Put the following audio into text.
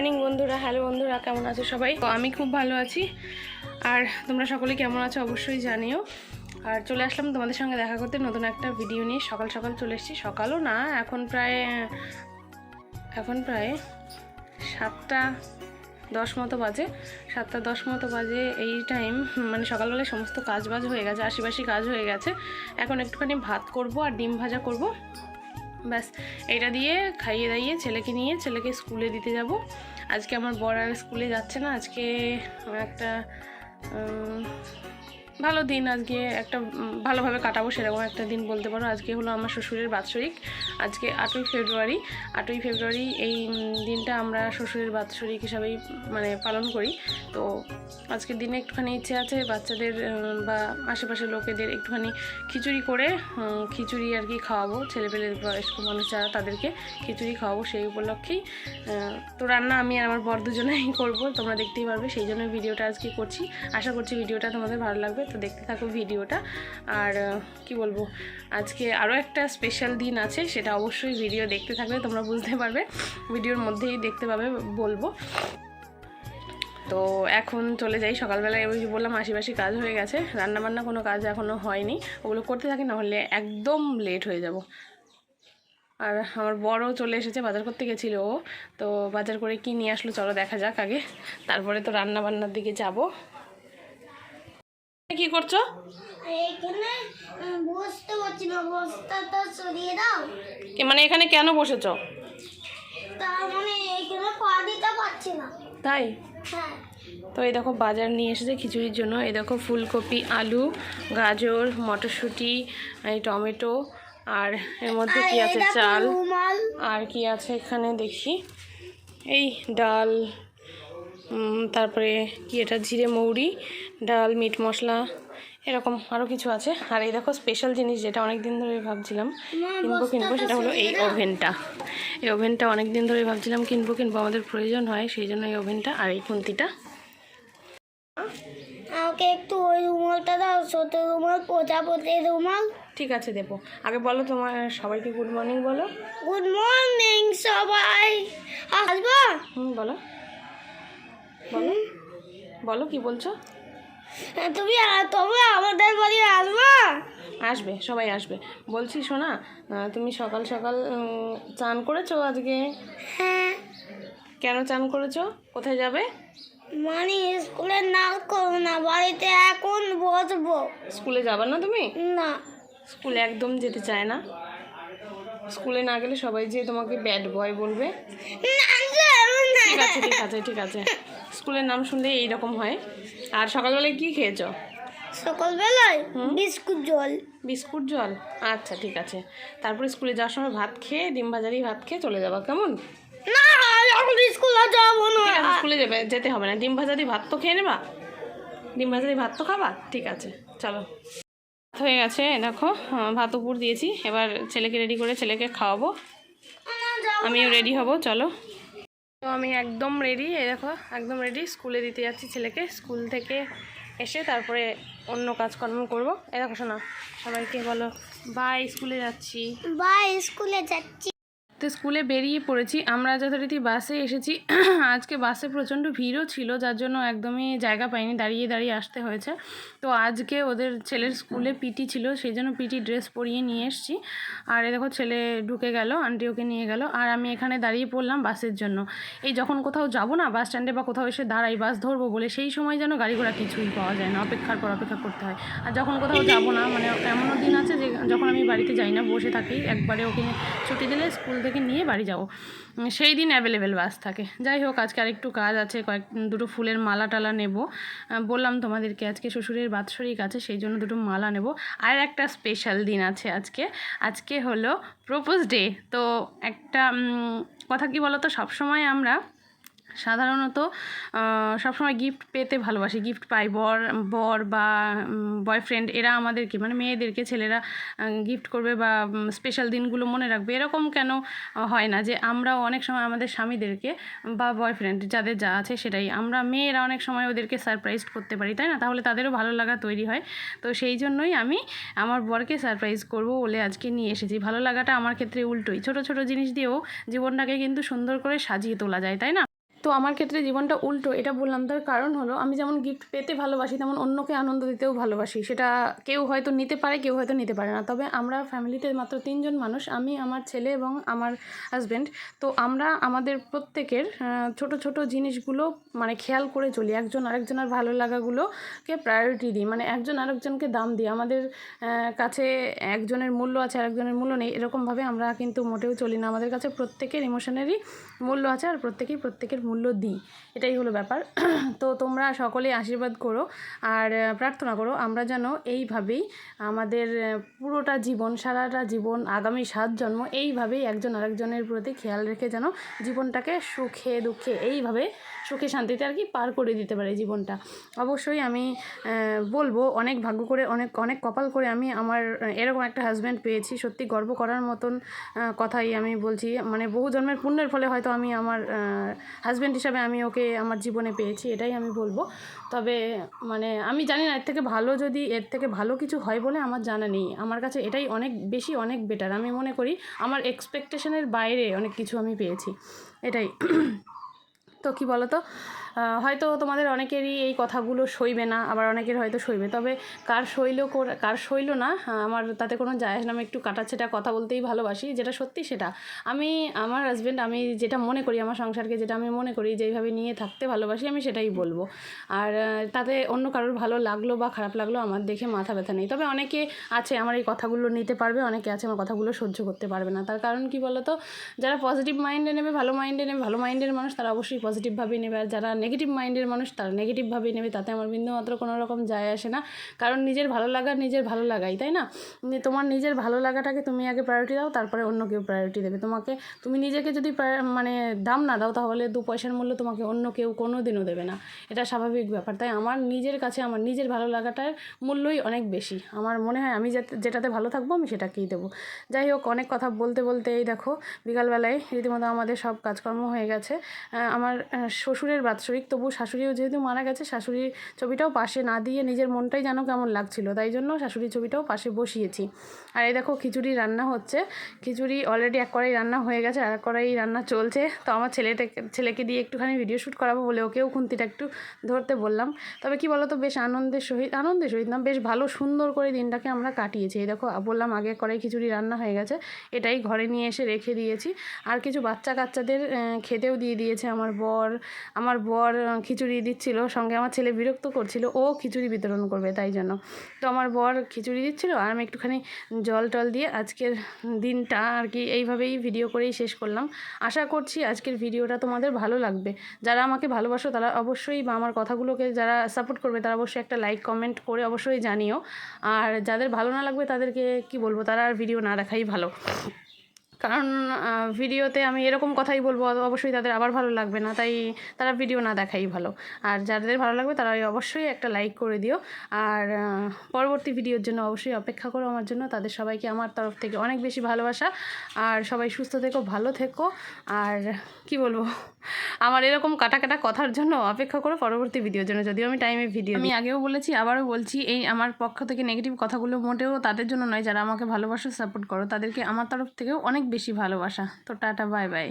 Morning বন্ধুরা, hello বন্ধুরা, কেমন আছো সবাই? আমি খুব ভালো আছি। আর তোমরা সকলে কেমন আছো অবশ্যই জানিও। আর চলে আসলাম তোমাদের সঙ্গে দেখা করতে নতুন একটা ভিডিও নিয়ে। সকাল সকাল চলে এসেছি। সকালও না, এখন প্রায় এখন প্রায় সাতটা দশ মতো বাজে। সাতটা দশ মতো বাজে এই টাইম মানে সকালবেলায় সমস্ত কাজ বাজ হয়ে গেছে, আশিপাশি কাজ হয়ে গেছে। এখন একটুখানি ভাত করব আর ডিম ভাজা করব। ব্যাস, এটা দিয়ে খাইয়ে দাইয়ে ছেলেকে নিয়ে, ছেলেকে স্কুলে দিতে যাব। আজকে আমার বড় স্কুলে যাচ্ছে না আজকে একটা ভালো দিন আজকে, একটা ভালোভাবে কাটাবো সেরকম একটা দিন বলতে পারো। আজকে হলো আমার শ্বশুরের বাৎসরিক, আজকে আটই ফেব্রুয়ারি। আটই ফেব্রুয়ারি এই দিনটা আমরা শ্বশুরের বাৎসরিক হিসাবেই মানে পালন করি। তো আজকের দিনে একটুখানি ইচ্ছে আছে বাচ্চাদের বা আশেপাশের লোকেদের একটুখানি খিচুড়ি করে খিচুড়ি আর কি খাওয়াবো। ছেলেপেলের বয়স্ক মানুষ যারা, তাদেরকে খিচুড়ি খাওয়াবো সেই উপলক্ষেই। তো রান্না আমি আর আমার বর দুজনেই করব, তোমরা দেখতেই পারবে। সেই জন্য ভিডিওটা আজকে করছি। আশা করছি ভিডিওটা তোমাদের ভালো লাগবে। তো দেখতে থাকো ভিডিওটা। আর কি বলব, আজকে আরও একটা স্পেশাল দিন আছে, সেটা অবশ্যই ভিডিও দেখতে থাকলে তোমরা বুঝতে পারবে। ভিডিওর মধ্যেই দেখতে পাবে, বলব। তো এখন চলে যাই, সকালবেলায় ওই বললাম, আশিপাশি কাজ হয়ে গেছে, রান্নাবান্না কোনো কাজ এখনও হয়নি। ওগুলো করতে থাকি, না হলে একদম লেট হয়ে যাব। আর আমার বড় চলে এসেছে, বাজার করতে গেছিল ও। তো বাজার করে কি নিয়ে আসলো, চলো দেখা যাক আগে। তারপরে তো রান্না বান্নার দিকে যাব। করছ? এখানে বসতে পারছি না বস্তাটা সরিয়ে দাও। মানে এখানে কেন বসেছো? তার মানে এখানে পা দিতে পারছি না। তাই? হ্যাঁ। তো এই দেখো বাজার নিয়ে এসেছে খিচুড়ির জন্য। এই দেখো ফুলকপি আলু গাজর মটরশুঁটি এই টমেটো আর এর মধ্যে কি আছে? চাল। আর কি আছে এখানে দেখি? এই ডাল তারপরে কি এটা? জিরে মৌরি ডাল মিট মশলা এরকম আরও কিছু আছে। আর এই দেখো স্পেশাল জিনিস যেটা অনেক দিন ধরে ভাবছিলাম কিনবো কিনবো সেটা হলো এই ওভেনটা এই ওভেনটা অনেক দিন ধরে ভাবছিলাম কিনবো কিনবো আমাদের প্রয়োজন হয় সেই জন্য এই ওভেনটা আর এই খুন্তিটা। আমাকে একটু ওই রুমালটা দাও ছোট রুমাল প্রজাপতি রুমাল। ঠিক আছে দেবো। আগে বলো তোমার সবাইকে গুড মর্নিং বলো। গুড মর্নিং সবাই। আসব? হুম বলো। বলো। বলো কি বলছো? তুমি তোমরা আমাদের বাড়ি আসব? আসবে সবাই আসবে। বলছি শোনা তুমি সকাল সকাল চান করেছ আজকে? হ্যাঁ। কেন চান করেছ? কোথায় যাবে? মানে স্কুলে না করব না বাড়িতে এখন বসবো। স্কুলে যাবে না তুমি? না। স্কুলে একদম যেতে চায় না। স্কুলে না গেলে সবাই যে তোমাকে ব্যাড বয় বলবে। ঠিক আছে ঠিক আছে ঠিক আছে। স্কুলের নাম শুনলে এইরকম হয়। আর সকালবেলায় কি খেয়েছো? সকালবেলায় বিস্কুট জল। বিস্কুট জল? আচ্ছা ঠিক আছে। তারপরে স্কুলে যাওয়ার সময় ভাত খেয়ে ডিম ভাজারি ভাত খেয়ে চলে যাবা কেমন? না এখন স্কুলে যাব না। স্কুলে যাবে যেতে হবে না। ডিম ভাজা দিয়ে ভাত তো খেয়ে নেবা? ডিম ভাজা দিয়ে ভাত তো খাবা? ঠিক আছে চলো। ভাত হয়ে গেছে দেখো ভাত উপর দিয়েছি। এবার ছেলেকে রেডি করে ছেলেকে খাওয়াবো। আমিও রেডি হব চলো। তো আমি একদম রেডি এই দেখো, একদম রেডি স্কুলে দিতে যাচ্ছি ছেলেকে। স্কুল থেকে এসে তারপরে অন্য কাজকর্ম করব। এই দেখো, শোনা, সবাইকে বলো বাই স্কুলে যাচ্ছি। বাই স্কুলে যাচ্ছি। তো স্কুলে বেরিয়ে পড়েছি। আমরা যথারীতি বাসে এসেছি। আজকে বাসে প্রচণ্ড ভিড়ও ছিল, যার জন্য একদমই জায়গা পাইনি। দাঁড়িয়ে দাঁড়িয়ে আসতে হয়েছে। তো আজকে ওদের ছেলের স্কুলে পিটি ছিল, সেই জন্য পিটি ড্রেস পরিয়ে নিয়ে এসেছি। আর এই দেখো, ছেলে ঢুকে গেল আন্টি ওকে নিয়ে গেল। আর আমি এখানে দাঁড়িয়ে পড়লাম বাসের জন্য। এই যখন কোথাও যাব না বাস স্ট্যান্ডে বা কোথাও এসে দাঁড়াই বাস ধরবো বলে, সেই সময় যেন গাড়ি ঘোড়া কিছুই পাওয়া যায় না। অপেক্ষার পর অপেক্ষা করতে হয়। আর যখন কোথাও যাব না মানে এমনও দিন আছে যে, যখন আমি বাড়িতে যাই না, বসে থাকি, একবারে ওকে ছুটি দিলে স্কুল থেকে নিয়ে বাড়ি যাব। সেই দিন অ্যাভেলেবেল বাস থাকে। যাই হোক, আজকে আরেকটু কাজ আছে, কয়েক, দুটো ফুলের মালা টালা নেব। বললাম তোমাদেরকে আজকে শ্বশুরের বাৎসরিক আছে, সেই জন্য দুটো মালা নেব। আর একটা স্পেশাল দিন আছে আজকে। আজকে হলো প্রপোজ ডে তো একটা কথা কি বলতো? সবসময় আমরা সাধারণত সবসময় গিফট পেতে ভালোবাসি। গিফট পাই বর বর বা বয়ফ্রেন্ড এরা আমাদেরকে মানে মেয়েদেরকে, ছেলেরা গিফট করবে বা স্পেশাল দিনগুলো মনে রাখবে। এরকম কেন হয় না যে আমরাও অনেক সময় আমাদের স্বামীদেরকে বা বয়ফ্রেন্ড যাদের যা আছে সেটাই, আমরা মেয়েরা অনেক সময় ওদেরকে সারপ্রাইজ করতে পারি, তাই না? তাহলে তাদেরও ভালো লাগা তৈরি হয়। তো সেই জন্যই আমি আমার বরকে সারপ্রাইজ করব, বলে আজকে নিয়ে এসেছি। ভালো লাগাটা আমার ক্ষেত্রে উল্টোই। ছোট ছোট জিনিস দিয়েও জীবনটাকে কিন্তু সুন্দর করে সাজিয়ে তোলা যায়, তাই না? তো আমার ক্ষেত্রে জীবনটা উল্টো, এটা বললাম। তার কারণ হলো, আমি যেমন গিফট পেতে ভালোবাসি, তেমন অন্যকে আনন্দ দিতেও ভালোবাসি। সেটা কেউ হয়তো নিতে পারে, কেউ হয়তো নিতে পারে না। তবে আমরা ফ্যামিলিতে মাত্র তিনজন মানুষ, আমি, আমার ছেলে এবং আমার হাজব্যান্ড তো আমরা আমাদের প্রত্যেকের ছোট ছোট জিনিসগুলো মানে খেয়াল করে চলি। একজন আরেকজনের ভালো লাগাগুলোকে প্রায়োরিটি দিই। মানে একজন আরেকজনকে দাম দিই। আমাদের কাছে একজনের মূল্য আছে, আরেকজনের মূল্য নেই, এরকমভাবে আমরা কিন্তু মোটেও চলি না। আমাদের কাছে প্রত্যেকের ইমোশনেরই মূল্য আছে আর প্রত্যেকেই প্রত্যেকের মূল্য দিই। এটাই হলো ব্যাপার। তো তোমরা সকলেই আশীর্বাদ করো আর প্রার্থনা করো, আমরা যেন এইভাবেই আমাদের পুরোটা জীবন, সারাটা জীবন, আগামী সাত জন্ম এইভাবেই একজন আরেকজনের প্রতি খেয়াল রেখে যেন জীবনটাকে সুখে দুঃখে এইভাবে সুখে শান্তিতে আর কি পার করে দিতে পারে জীবনটা। অবশ্যই আমি বলব অনেক ভাগ্য করে, অনেক অনেক কপাল করে আমি আমার এরকম একটা হাজব্যান্ড পেয়েছি। সত্যি গর্ব করার মতন কথাই আমি বলছি। মানে বহু জন্মের পুণ্যের ফলে হয়তো আমি আমার হাজব্যান্ড হিসাবে আমি ওকে আমার জীবনে পেয়েছি, এটাই আমি বলব। তবে মানে আমি জানি না, এর থেকে ভালো যদি, এর থেকে ভালো কিছু হয় বলে আমার জানা নেই। আমার কাছে এটাই অনেক বেশি অনেক বেটার আমি মনে করি আমার এক্সপেকটেশনের বাইরে অনেক কিছু আমি পেয়েছি। এটাই। তো কি বলো তো হয়তো তোমাদের অনেকেরই এই কথাগুলো সইবে না, আবার অনেকের হয়তো সইবে। তবে কার সইল কোর- সইল না আমার তাতে কোনো যায় না। একটু কাটাছেটা কথা বলতেই ভালোবাসি, যেটা সত্যি সেটা। আমি, আমার হাজব্যান্ড আমি যেটা মনে করি, আমার সংসারকে যেটা আমি মনে করি, যেইভাবে নিয়ে থাকতে ভালোবাসি, আমি সেটাই বলব। আর তাতে অন্য কারোর ভালো লাগল বা খারাপ লাগল, আমার দেখে মাথা ব্যথা নেই। তবে অনেকে আছে, আমার এই কথাগুলো নিতে পারবে, অনেকে আছে, আমার কথাগুলো সহ্য করতে পারবে না। তার কারণ কি বলতো? যারা পজিটিভ মাইন্ডে নেবে, ভালো মাইন্ডে নেবে, ভালো মাইন্ডের মানুষ, তারা অবশ্যই পজিটিভভাবেই নেবে আর যারা নেগেটিভ মাইন্ডের মানুষ, তারা নেগেটিভভাবেই নেবে। তাতে আমার বিন্দুমাত্র কোনো রকম যায় আসে না। কারণ নিজের ভালো লাগা নিজের ভালো লাগাই, তাই না? তোমার নিজের ভালো লাগাটাকে তুমি আগে প্রায়োরিটি দাও, তারপরে অন্য কেউ প্রায়োরিটি দেবে। তোমাকে, তুমি নিজেকে যদি মানে দাম না দাও, তাহলে দু পয়সার মূল্য তোমাকে অন্য কেউ কোনো দিনও দেবে না। এটা স্বাভাবিক ব্যাপার। তাই আমার নিজের কাছে, আমার নিজের ভালো লাগাটার মূল্যই অনেক বেশি। আমার মনে হয় আমি যেটাতে ভালো থাকব, আমি সেটাকেই দেবো। যাই হোক, অনেক কথা বলতে বলতে এই দেখো, বিকালবেলায় রীতিমতো আমাদের সব কাজকর্ম হয়ে গেছে। আমার শ্বশুরের বাৎসরিক। তবু শাশুড়িও যেহেতু মারা গেছে, শাশুড়ির ছবিটাও পাশে না দিয়ে নিজের মনটাই যেন কেমন লাগছিল। তাই জন্য শাশুড়ির ছবিটাও পাশে বসিয়েছি। আর এই দেখো খিচুড়ি রান্না হচ্ছে। খিচুড়ি অলরেডি এক কড়াই রান্না হয়ে গেছে, আর এক কড়াই রান্না চলছে। তো আমার ছেলেটাকে ছেলেকে দিয়ে একটুখানি ভিডিও শ্যুট করাবো বলে ওকেও খুন্তিটা একটু ধরতে বললাম। তবে কি বলতো, বেশ আনন্দের সহিত আনন্দের সহিত না, বেশ ভালো সুন্দর করে দিনটাকে আমরা কাটিয়েছি। এই দেখো, বললাম আগে কড়াই খিচুড়ি রান্না হয়ে গেছে, এটাই ঘরে নিয়ে এসে রেখে দিয়েছি। আর কিছু বাচ্চা কাচ্চাদের খেতেও দিয়ে দিয়েছে আমার বর। আমার বর খিচুড়ি দিচ্ছিল, সঙ্গে আমার ছেলে বিরক্ত করছিল, ও খিচুড়ি বিতরণ করবে তাই জন্য। তো আমার বর খিচুড়ি দিচ্ছিল, আর আমি একটুখানি জল টল দিয়ে আজকের দিনটা আর কি এইভাবেই ভিডিও করেই শেষ করলাম। আশা করছি আজকের ভিডিওটা তোমাদের ভালো লাগবে। যারা আমাকে ভালোবাসো, তারা অবশ্যই বা আমার কথাগুলোকে যারা সাপোর্ট করবে, তারা অবশ্যই একটা লাইক কমেন্ট করে অবশ্যই জানিও। আর যাদের ভালো না লাগবে, তাদেরকে কি বলব? তারা আর ভিডিও না দেখাই ভালো। কারণ ভিডিওতে আমি এরকম কথাই বলব অবশ্যই তাদের আবার ভালো লাগবে না তাই তারা ভিডিও না দেখাই ভালো। আর যাদের ভালো লাগবে তারা অবশ্যই একটা লাইক করে দিও। আর পরবর্তী ভিডিওর জন্য অবশ্যই অপেক্ষা করো আমার জন্য তাদের সবাইকে আমার তরফ থেকে অনেক বেশি ভালোবাসা। আর সবাই সুস্থ থেকো ভালো থেকো। আর কি বলব আমার এরকম কাটা কাটা কথার জন্য অপেক্ষা করো পরবর্তী ভিডিওর জন্য যদিও আমি টাইমে ভিডিও আমি আগেও বলেছি আবারও বলছি এই আমার পক্ষ থেকে নেগেটিভ কথাগুলো মোটেও তাদের জন্য নয় যারা আমাকে ভালোবাসো সাপোর্ট করো তাদেরকে আমার তরফ থেকেও অনেক বেশি ভালোবাসা তো টাটা বাই বাই